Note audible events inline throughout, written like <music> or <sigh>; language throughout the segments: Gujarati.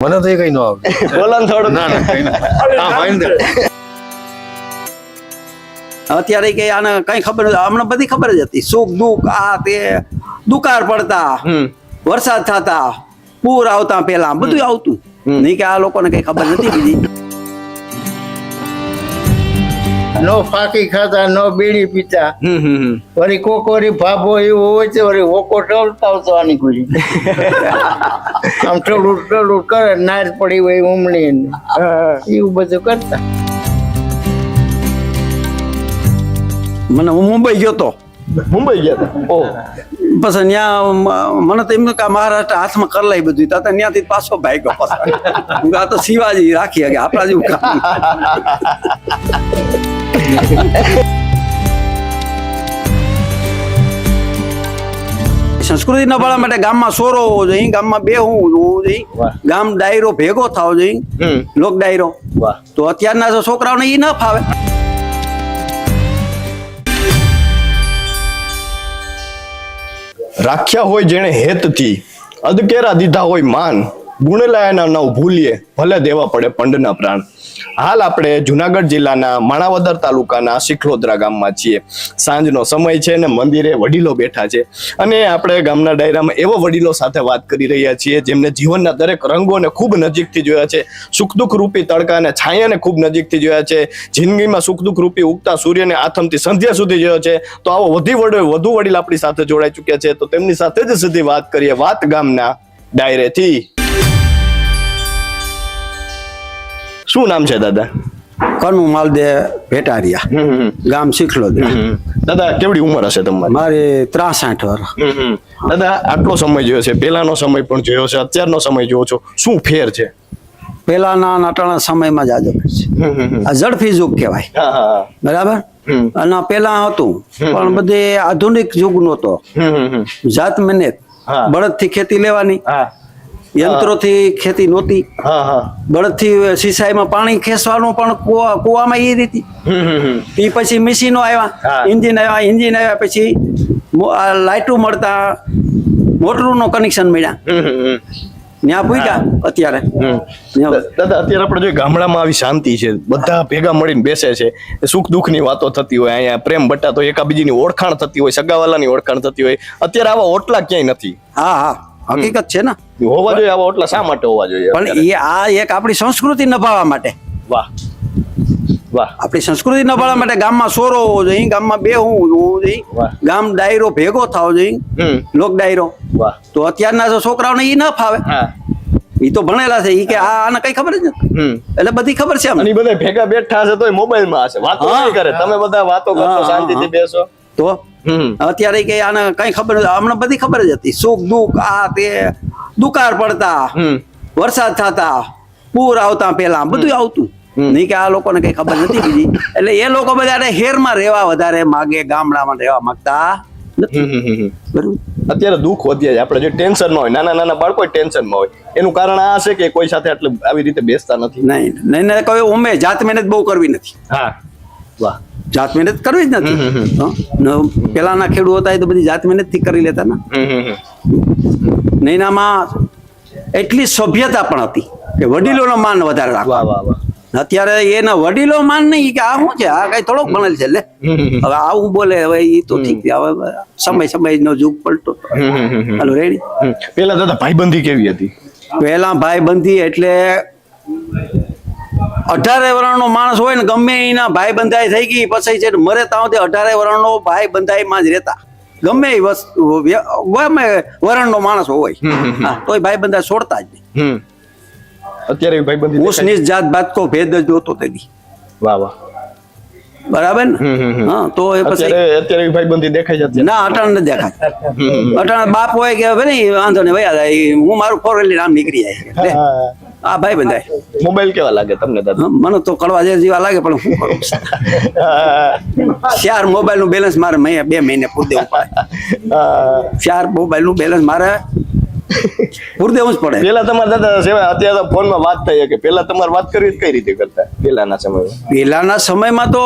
મને તો એ કઈ ન આવડે. બોલો થોડું ના ના કઈ ના. હા ભાઈ અત્યારે કે આને કઈ ખબર નથી. હમણાં બધી ખબર જ હતી. સુખ દુઃખ આ તે. દુકાળ પડતા. હમ. વરસાદ થતા. પૂર આવતા પેલા બધું આવતું. હમ. નહીં કે આ લોકોને કઈ ખબર નથી બીજી. નો ફાકી ખાતા નો બીડી પીતા. વળી કોકોરી ભાભો એવું હોય છે વળી ઓકો ટળતા આવતો આની કોઈ <laughs> આમ ટળું ટળું કરે નાર પડી હોય ઉમળી એવું બધું કરતા. મને હું મુંબઈ ગયો તો. મુંબઈ ગયા હતા? ઓહ પછી ત્યાં મને તો એમ કે મહારાષ્ટ્ર હાથમાં કરલાઈ બધું. તો ત્યાંથી પાછો ભાઈ પાછો. આ તો શિવાજી રાખી કે આપણા જેવું કામ. <laughs> સંસ્કૃતિ નભાળવા માટે ગામમાં સોરો હોવો જોઈએ ગામમાં બે હોવું જોઈએ. ગામ ડાયરો ભેગો થવો જોઈએ લોક ડાયરો. તો અત્યારના છોકરાઓને એ ન ફાવે. રાખ્યા હોય જેણે હેતથી અદકેરા દીધા હોય માન ગુણલાયના નવ ભૂલીએ ભલે દેવા પડે પંડના પ્રાણ. હાલ આપણે જુનાગઢ જિલ્લાના માણાવદર તાલુકાના શિખલોદરા ગામમાં છીએ. સાંજનો સમય છે અને મંદિરે વડીલો બેઠા છે. અને આપણે ગામના ડાયરામાં એવા વડીલો સાથે વાત કરી રહ્યા છીએ, જેમને જીવનના દરેક રંગોને ખૂબ નજીકથી જોયા છે. સુખ દુઃખ રૂપી તડકા અને છાયાને ખૂબ નજીકથી જોયા છે. જિંદગીમાં સુખ દુઃખ રૂપી ઉગતા સૂર્યને આથમથી સંધ્યા સુધી જોયો છે. તો આવો વધી વડો વધુ વડીલ આપણી સાથે જોડાઈ ચૂક્યા છે. તો તેમની સાથે જ સીધી વાત કરીએ વાત ગામના ડાયરેથી. શું નામ છે દાદા? કનુ માલદે ભેટારિયા. ગામ શીખલો દાદા કેવડી ઉંમર હશે તમારી? મારે ત્રાસઠ વર્ષ દાદા આટલો સમય જોયો છે. પેલાનો સમય પણ જોયો છે. અત્યારનો સમય જોયો છો. શું ફેર છે? પેલાના નાટાણા સમયમાં જ આજો છે. આ ઝડપી યુગ કહેવાય. બરાબર? અને પેલા હતું. પણ બધે આધુનિક યુગ નહોતો. જાત મહેનત. બળદ બળદથી ખેતી લેવાની. યંત્રોથી ખેતી નહોતી. બળદથી બળદથી સિંચાઈમાં પાણી ખેંચવાનું પણ કુવા- કુવામાં એ રીતે. એ પછી મશીનો. આવ્યા. ઇન્જિન આવ્યા ઇન્જિન આવ્યા પછી આ લાઇટો મળતા મોટરનું કનેક્શન મળ્યા. ત્યાં પૂગ્યા અત્યારે. ત્યાં દાદા અત્યારે આપણે જોઈએ ગામડામાં આવી શાંતિ છે. બધા ભેગા મળીને બેસે છે. સુખ દુઃખની વાતો થતી હોય અહીંયા પ્રેમ બટા તો એકાબીજીની ઓળખાણ થતી હોય સગાવાલાની ઓળખાણ થતી હોય. અત્યારે આવા ઓટલા ક્યાંય નથી. હા હા. હકીકત છે ને? હોવા જોઈએ આવા ઓટલા શા માટે હોવા જોઈએ પણ એ આ એક આપણી સંસ્કૃતિ નભાવવા માટે. વાહ. વાહ. આપણી સંસ્કૃતિ નભાવવા માટે ગામમાં સોરો હોવો જોઈએ ગામમાં બે હોવું જોઈએ. ગામ ડાયરો ભેગો થવો જોઈએ લોક ડાયરો. વાહ. તો અત્યારના જો છોકરાઓને એ ના ફાવે. એ તો ભણેલા છે એ કે આ આને કઈ ખબર જ એટલે બધી ખબર છે અને બધા ભેગા બેઠા હશે તો મોબાઈલમાં હશે. વાતો કરે. તમે બધા વાતો હા, શાંતિથી બેસો. તો અત્યારે કે આને કઈ ખબર હમણાં બધી ખબર જ હતી. સુખ દુઃખ આ તે દુકાળ પડતા વરસાદ થતા પૂર આવતા પેલા બધું આવતું. નહીં કે આ લોકોને કઈ ખબર નથી બીજી. એટલે એ લોકો બધા હેરમાં રહેવા વધારે માગે ગામડામાં રહેવા માંગતા અત્યારે દુઃખ વધ્યા છે. આપણે જે ટેન્શનમાં હોય નાના નાના બાળકો ટેન્શનમાં હોય. એનું કારણ આ છે કે કોઈ સાથે આટલે આવી રીતે બેસતા નથી. નહીં નહીં કોઈ કહ્યું ઉમે જાત મહેનત બહુ કરવી નથી. હા વાહ. જાત મહેનત કરવી જ નથી. પેલાના ખેડૂત હતા એ તો બધી જાત મહેનતથી કરી લેતા ને. નૈનામાં એટલી સભ્યતા પણ હતી કે વડીલોનો માન વધારે રાખવા. અત્યારે એના વડીલો માન નહીં કે આ શું છે? આ કઈ થોડોક ભણેલ છે લે. હવે આવું બોલે હવે એ તો ઠીક હવે સમય સમય નો જુગ પલટો. હાલો રેડી? પેલા દાદા ભાઈબંધી કેવી હતી? પહેલા ભાઈ બંધી એટલે અઢારે વર્ષનો માણસ હોય ને ગમે એના ભાઈ બંધાઈ થઈ ગઈ પછી છે ને મરે ત્યાં સુધી અઢારે વર્ષનો ભાઈ બંધાઈમાં જ રહેતા. ગમે એ વસ્તુ ગમે વરણનો માણસ હોય. તો એ ભાઈ બંધાઈ છોડતા જ નહીં. અત્યારે ભાઈ ઊંચ દેખાય? જાત બાત કો ભેદ જ નહોતો તેની. વાહ વાહ. બરાબર ને. હા તો એ પછી અત્યારે ભાઈ બંધી દેખાય છે ના અટાણ ન દેખાય. અટાણ બાપ હોય કે ભાઈ વાંધો ને વયા હું મારું ફોર વ્હીલર નામ નીકળી જાય આ ભાઈ બંધાય. મોબાઈલ કેવા લાગે તમને દાદા? મને તો કડવા જેવા લાગે પણ શું કરું? ચાર મોબાઈલનું બેલેન્સ મારે મહિને બે મહિને પૂર દેવું પડે. ચાર મોબાઈલનું બેલેન્સ મારે પૂર દેવું જ પડે. પેલા તમારા દાદા સેવા અત્યારે ફોન ફોનમાં વાત થઈ કે પેલા તમારે વાત કરવી કઈ રીતે કરતા પેલાના સમયમાં પેલાના સમયમાં તો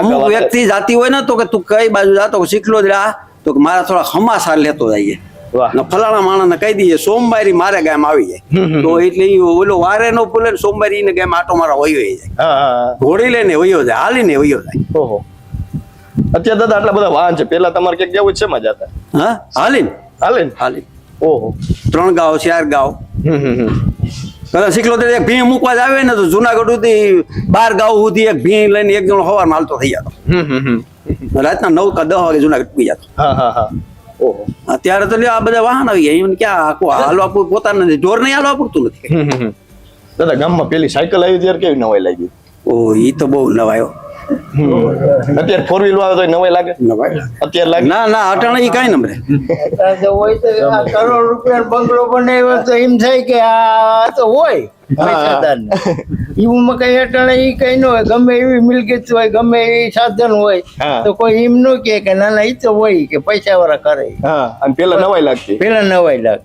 અમુક વ્યક્તિ જાતી હોય ને તો કે તું કઈ બાજુ જાતો શીખલો જ રહ્યા તો કે મારા થોડા હમાસાર લેતો જઈએ. ફલાણા માણસ કહી દઈએ સોમવારી મારે ગામ આવી જાય. તો એટલે ઓલો વારે નો ફૂલે સોમવારી ને ગામ આટો મારા વયો જાય. ઘોડી લઈને વયો જાય હાલીને વયો જાય. ઓહો. અત્યારે દાદા આટલા બધા વાહન છે પેલા તમારે ક્યાંક જવું છે મજા હતા હા? હાલીને? હાલે ને હાલી ઓહો. ત્રણ ગાવ ચાર ગાવ. હમ હમ હમ. કદાચ સિકલોતેર એક ભીં મૂકવા જ આવે ને તો જુનાગઢ સુધી બાર ગાવ સુધી એક ભીં લઈને એક જણો હવાર માલતો થઈ જતો. રાતના નવ કા દસ વાગે જુનાગઢ પૂગી જતો. હા હા હા. અત્યારે તો આ બધા વાહન આવી ગયા. એમને ક્યાં આખું હાલવા પૂર પોતાના નથી. ઢોર નહીં હાલવા પૂરતું નથી. દાદા ગામમાં પેલી સાયકલ આવી ત્યારે કેવી નવાઈ લાગી? ઓ ઈ તો બહુ નવાયો. અત્યારે ફોર વ્હીલ આવે તો નવાય લાગે? નવાયો અત્યારે લાગે? ના ના અટાણે ઈ કાંઈ નંબરે તો હોય તો આ કરોડ રૂપિયા બંગલો બનાવ્યો તો એમ થાય કે આ તો હોય એવું કઈ અટાણે ઈ કઈ ન હોય. ગમે એવી મિલકત હોય ગમે એવી સાધન હોય તો કોઈ એમ ન કે કે ના ના ઈ તો હોય કે પૈસા વાળા કરે. હા અને પેલા નવાય લાગતી. પેલા નવાઈ લાગ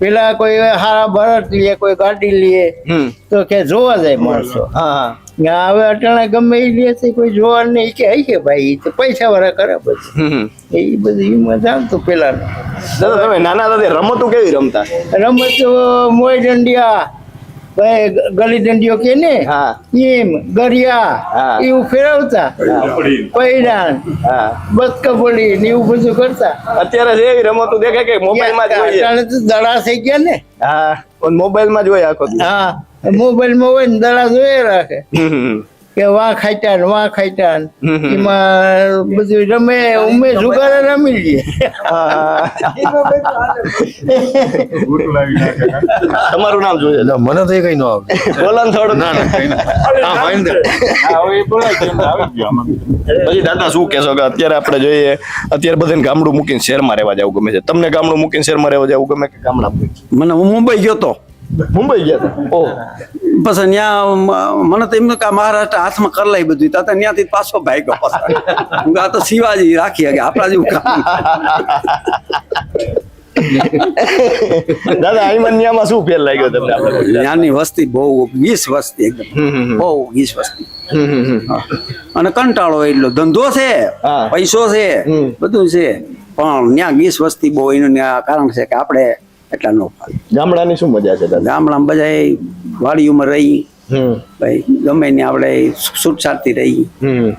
પેલા કોઈ હારા ભરત લે કોઈ ગાડી લે હમ. તો કે જોવા જાય માણસો. હા. હવે અટાણે ગમે એ લે છે કોઈ જોવા નહીં કે હઈ કે ભાઈ તો પૈસા વાળા કરે હમ. એ બધી એમાં જાણતું પેલાનું દાદા તમે નાના દાદા રમતો કેવી રમતા? રમત મોય દંડિયા ભાઈ ગલી દંડિયો કે ને? હા. એમ ગરિયા હા. એવું ફેરવતા. પૈડાન હા. બસ કબડ્ડી ને એવું બધું કરતા. અત્યારે જે એવી રમતો દેખાય કે મોબાઈલમાં જોઈએ દડા થઈ ગયા ને. હા. મોબાઈલમાં જ હોય આખો હા. મોબાઈલ મોબાઈલ હોય ને દડા જોયે રાખે. કે વા ખાઈટા ને વાં ખાઈટા ને હમ હમ. એમાં બધું રમે ઉમે જુગાર રમી લઈએ તમારું નામ જોઈએ મને તો એ કઈ ન આવડે. બોલો ને થોડું. ના ના કઈ ના. હા મહેન્દ્ર પછી દાદા શું કહેશો કે અત્યારે આપણે જોઈએ અત્યારે બધાને ગામડું મૂકીને શહેરમાં રહેવા જવું ગમે છે. તમને ગામડું મૂકીને શહેરમાં રહેવા જવું ગમે કે ગામડા મને હું મુંબઈ ગયો તો. મુંબઈ ગયા હતા? ઓ. પછી ત્યાં મને તો એમ કે મહારાષ્ટ્ર હાથમાં કરલાઈ બધું. તો ત્યાંથી પાછો ભાઈ ગયો હું આ તો શિવાજી રાખી કે આપણા જેવું કામ દાદા આઈમન્યામાં શું ફેર લાગ્યો તમને ત્યાંની વસ્તી બહુ વીસ વસ્તી એકદમ. બહુ વીસ. અને કંટાળો એટલો. ધંધો છે પૈસો છે બધું છે. પણ ત્યાં વીસ વસ્તી બહુ એનું કારણ છે કે આપણે એટલા નો ફાવે. ગામડાની શું મજા છે ગામડામાં બધા વાડીઓમાં રહી. ભાઈ ગમે ને આપણે છૂટછાટથી રહી.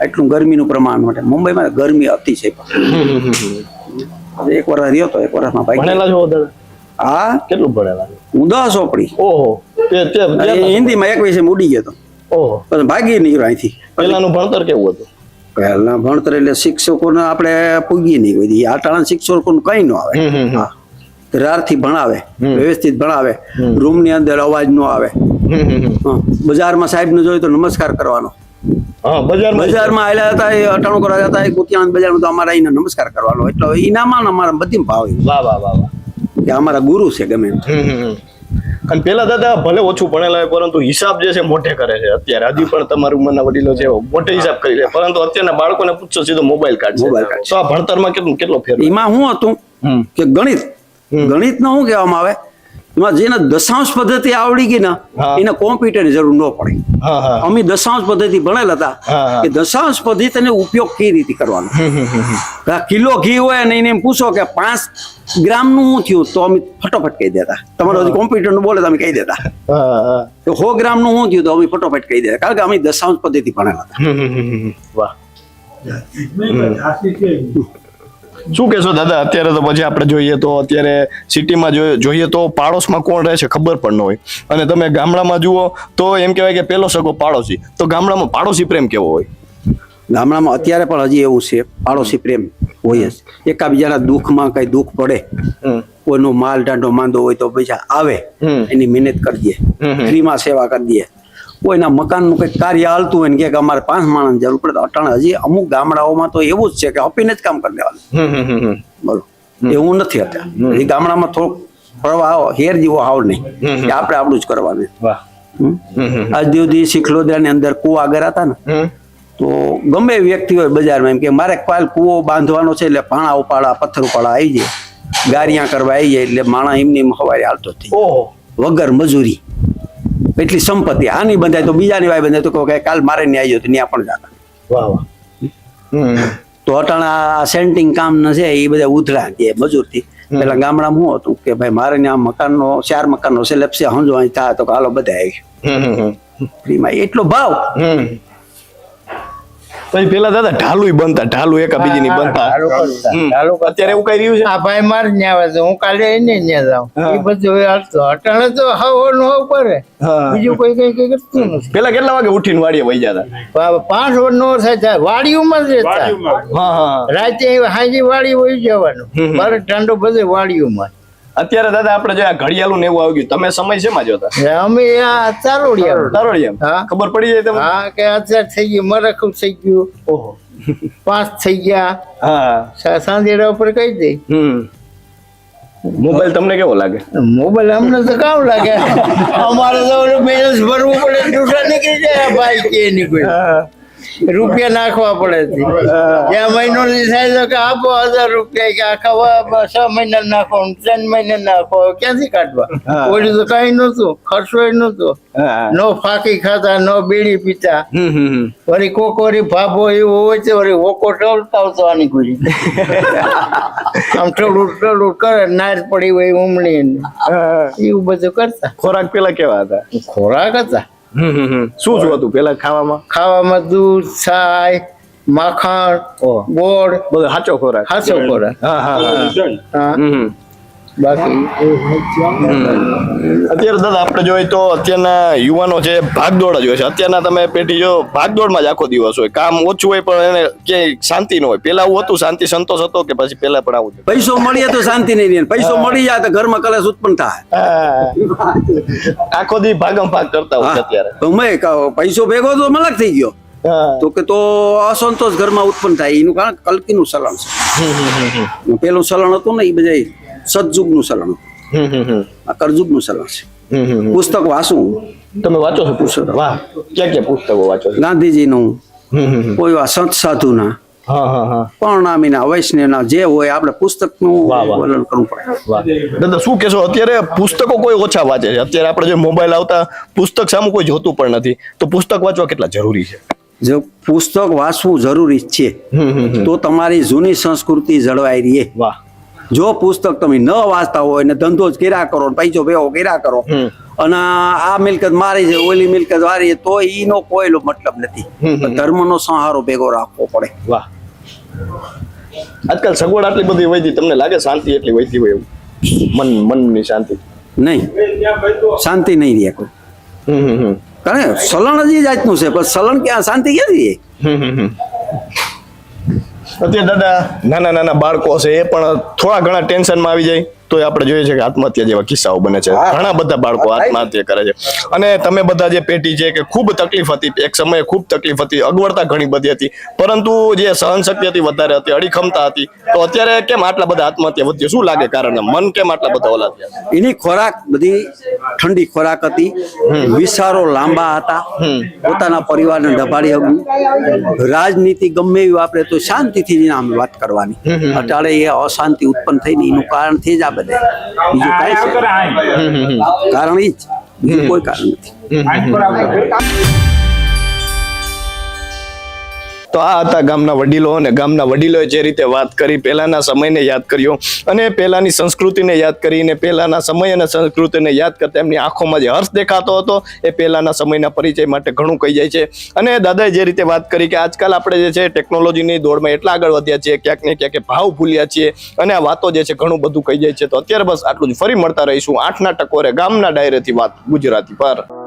એટલું ગરમીનું પ્રમાણ માટે. મુંબઈમાં ગરમી અતિશય. એક વર્ષ રહ્યો તો એક વર્ષમાં ભાઈ ભણેલા છો હા? કેટલું ભણેલા? હું દસ ચોપડી ઓહો. હિન્દીમાં એક વિશે ઉડી ગયો તો. ઓહો. પછી ભાગી નીકળ્યો અહીંથી. પહેલાનું ભણતર કેવું હતું? પહેલા ભણતર એટલે શિક્ષકોને આપણે પૂગી નહીં કોઈ દી. આ ટાણા શિક્ષકોનું કઈ ન આવે. હા. રારથી ભણાવે વ્યવસ્થિત ભણાવે. રૂમની અંદર અવાજ ન આવે. હા. બજારમાં સાહેબને જોઈએ તો નમસ્કાર કરવાનો. બજારમાં આવેલા હતા એ અટાણું કરવા જતા એ કુતિયાણા બજારમાં તો અમારા એને નમસ્કાર કરવાનો એટલે ઇનામાં ને અમારા બધી ભાવ કે અમારા ગુરુ છે ગમે. અને પેલા દાદા ભલે ઓછું ભણેલા હોય પરંતુ હિસાબ જે છે મોટે કરે છે. અત્યારે હજી પણ તમારું ઉંમરના વડીલો છે મોટે હિસાબ કરી લે પરંતુ અત્યારના બાળકોને પૂછો સીધો મોબાઈલ કાર્ડ મોબાઈલ કાર્ડ તો આ ભણતરમાં કેટલો કેટલો ફેર એમાં શું હતું કે ગણિત ગણિત શું કહેવામાં આવે? એમાં જેને દશાંશ પદ્ધતિ આવડી ગઈ ને. એને કોમ્પ્યુટરની જરૂર ન પડે. અમે દશાંશ પદ્ધતિ ભણેલા હતા. કે દશાંશ પદ્ધતિનો ઉપયોગ કઈ રીતે કરવાનો? કિલો ઘી હોય અને એને એમ પૂછો કે પાંચ ગ્રામનું શું થયું? તો અમે ફટોફટ કહી દેતા. તમારે હજી કોમ્પ્યુટરનું બોલે તો અમે કહી દેતા. તો સો ગ્રામનું શું થયું? તો અમે ફટોફટ કહી દેતા. કારણ કે અમે દશાંશ પદ્ધતિ ભણેલા હતા. વાહ. શું કહેશો દાદા? અત્યારે તો પછી આપણે જોઈએ તો અત્યારે સિટીમાં જોઈએ તો પાડોશમાં કોણ રહે છે ખબર પણ ન હોય. અને તમે ગામડામાં જુઓ તો એમ કહેવાય કે પેલો સગો પાડોશી. તો ગામડામાં પાડોશી પ્રેમ કેવો હોય? ગામડામાં અત્યારે પણ હજી એવું છે પાડોશી પ્રેમ હોય જ. એકાબીજાના દુઃખમાં કઈ દુઃખ પડે કોઈનો માલ ટાંડો માંદો હોય તો પૈસા આવે. એની મહેનત કરી દે. ફ્રીમાં સેવા કરી દે. કોઈના મકાનનું કંઈક કાર્ય હાલતું હોય ને કે અમારે પાંચ માણસ જરૂર પડે અટાણે હજી અમુક ગામડાઓમાં તો એવું જ છે કે આપીને જ કામ કરી દેવાનું. બરોબર. એવું નથી અત્યારે. એ ગામડામાં થોડુંક ફરવા આવો હેર જેવો હાવ નહીં. કે આપણે આપણું જ કરવાનું. આજ દિવસથી શીખલોદરાની અંદર કુવા આગળ હતા ને તો ગમે વ્યક્તિ હોય બજારમાં એમ કે મારે કાલ કૂવો બાંધવાનો છે એટલે પાણા ઉપાડા પથ્થર ઉપાડા આવી જાય. ગારિયા કરવા આવી જાય એટલે માણા એમની એમ હવારે હાલતો થઈ ઓહો. વગર મજૂરી. એટલી સંપત્તિ. આની બંધાય તો બીજાની વાય બંધાય. તો કે કાલ મારે ને આવી તો ત્યાં પણ જાતા. વાહ વાહ. તો અટાણા સેન્ટિંગ કામ ન છે એ બધા ઉધરા કે મજૂરથી. પેલા ગામડામાં શું હતું કે ભાઈ મારે ત્યાં મકાનનો ચાર મકાનનો સેલેપ છે હંજો અહીં થાય તો કે હાલો બધા આવી. ફ્રીમાં એટલો ભાવ. હમ. પછી પેલા દાદા ઢાલુય બનતા ઢાલુ એકા બીજી ની બનતા. અત્યારે એવું કઈ રહ્યું છે? આ ભાઈ માર ન્યા આવે છે. હું કાલે એને ન્યા જાઉં. એ બધું હવે હાલતો. અટાણે તો હવ નો હવ કરે. બીજું કોઈ કઈ કઈ કરતું નથી. પેલા કેટલા વાગે ઉઠીને વાડીએ વહી જતા? પાંચ વર્ષ નો થાય વાડીઓમાં જ રહેતા. રાતે હાજી વાડી વહી જવાનું. મારે બાર ઠંડો બધે વાડીઓમાં. અત્યારે દાદા આપણે જે આ ઘડિયાળું ને એવું આવી ગયું તમે સમય શેમાં જોતા? અમે આ ચારોડિયા. તારોડી હા. ખબર પડી જાય તમને? હા કે અત્યારે થઈ ગયું મરખું થઈ ગયું. ઓહો. પાંચ થઈ ગયા. હા. સા- સાંજેડા ઉપર કહી દે. હમ. મોબાઈલ તમને કેવો લાગે? મોબાઈલ અમને તો કામ લાગે. અમારે તો બેલેન્સ ભરવું પડે નીકળી જાય ભાઈ કે નીકળી. રૂપિયા નાખવા પડે છે. મહિનો ની થાય તો કે આપો હજાર રૂપિયા કે આખા છ મહિના નાખો ત્રણ મહિના નાખો. ક્યાંથી કાઢવા. ઓલું તો કઈ નતું ખર્ચો નતો નો ફાકી ખાતા નો બીડી પીતા. વળી કોક વળી ભાભો એવું હોય છે વળી વોકો ટોલતા આવતો આની ગુરી <laughs> આમ ટોલું ટોલું કરે નાર પડી હોય ઉમળી એવું બધું કરતા. ખોરાક પેલા કેવા હતા? ખોરાક હતા. શું શું હતું પેલા ખાવામાં? ખાવામાં દૂધ છાય માખણ. ગોળ. બધો સાચો ખોરાક. સાચો ખોરાક. હા હા હા. બાકી અત્યારે દાદા આપણે જોઈએ તો અત્યારના યુવાનો છે ભાગદોડ જ હોય છે અત્યારના તમે પેઢી જો ભાગદોડમાં જ આખો દિવસ હોય કામ ઓછું હોય પણ એને ક્યાંય શાંતિ ન હોય. પેલા આવું હતું શાંતિ સંતોષ હતો કે પછી પેલા પણ આવું પૈસો મળીએ તો શાંતિ નહીં પૈસો મળી જાય તો ઘરમાં કલેશ ઉત્પન્ન થાય. આખો દી ભાગમ ભાગ કરતા હોય અત્યારે. તો મેં પૈસો ભેગો તો મલક થઈ ગયો. તો કે તો અસંતોષ ઘરમાં ઉત્પન્ન થાય. એનું કારણ કલકીનું સલણ છે. પેલું સલણ હતું ને એ બધા સતયુગનું નું હતું હમ હમ હમ. આ કરજુગનું ચલણ છે. પુસ્તક વાંચવું. તમે વાંચો છો પુસ્તક? વાહ. ક્યાં ક્યાં પુસ્તકો વાંચો ગાંધીજીનું. કોઈ વા સંત સાધુના પરણામીના વૈષ્ણવના જે હોય આપણે પુસ્તકનું. વર્ણન કરવું પડે. દાદા શું કહેશો? અત્યારે પુસ્તકો કોઈ ઓછા વાંચે છે. અત્યારે આપણે જે મોબાઈલ આવતા પુસ્તક સામે કોઈ જોતું પણ નથી. તો પુસ્તક વાંચવા કેટલા જરૂરી છે? જો પુસ્તક વાંચવું જરૂરી છે. તો તમારી જૂની સંસ્કૃતિ જળવાઈ રહે. વાહ. જો પુસ્તક તમે ન વાંચતા હોય ને ધંધો જ કર્યા કરો ને પૈસો ભેગો કર્યા કરો અને આ મિલકત મારી છે ઓલી મિલકત મારી તો ઈનો કોઈ મતલબ નથી. ધર્મનો સહારો ભેગો રાખવો પડે. વાહ. આજકાલ સગવડ આટલી બધી વધી તમને લાગે શાંતિ એટલી વધી હોય એવું? મન મનની શાંતિ. નહીં. શાંતિ નહીં રહે કોઈ. કારણ સલણ જ જાતનું છે પણ સલણ ક્યાં શાંતિ ક્યાંથી. અત્યારે દાદા નાના નાના બાળકો છે એ પણ થોડા ઘણા ટેન્શનમાં આવી જાય. તો આપણે જોઈએ છે કે આત્મહત્યા જેવા કિસ્સાઓ બને છે. ઘણા બધા બાળકો આત્મહત્યા કરે છે. અને તમે બધા જે પેટી છે કે ખૂબ તકલીફ હતી એક સમયે ખૂબ તકલીફ હતી અગવડતા ઘણી બધી હતી. પરંતુ જે સહનશક્તિ હતી વધારે હતી અડીખમતા હતી તો અત્યારે કેમ આટલા બધા આત્મહત્યા વધી શું લાગે કારણ? મન કેમ આટલા બધા ઓલા થયા એની ખોરાક બધી ઠંડી ખોરાક હતી. વિચારો લાંબા હતા. પોતાના પરિવારને દબાડી હગું રાજનીતિ ગમે એવી વાપરે તો શાંતિથી આમ વાત કરવાની. અટાળે એ અશાંતિ ઉત્પન્ન થઈને એનું કારણથી જ આ બધે બીજું કાંઈ છે. કારણ એ જ. બીજું કોઈ કારણ નથી. તો આ હતા ગામના વડીલો અને ગામના વડીલોએ જે રીતે વાત કરી, પહેલાના સમયને યાદ કર્યો અને પહેલાની સંસ્કૃતિને યાદ કરીને પહેલાના સમય અને સંસ્કૃતિને યાદ કરતા એમની આંખોમાં જે હર્ષ દેખાતો હતો, એ પહેલાના સમયના પરિચય માટે ઘણું કહી જાય છે. અને દાદાએ જે રીતે વાત કરી કે આજકાલ આપણે જે છે ટેકનોલોજીની દોડમાં એટલા આગળ વધ્યા છીએ, ક્યાંક ને ક્યાંક ભાવ ભૂલ્યા છીએ અને આ વાતો જે છે ઘણું બધું કહી જાય છે. તો અત્યારે બસ આટલું જ. ફરી મળતા રહીશું આઠના ટકોરે ગામના ડાયરેથી વાત ગુજરાતી પર.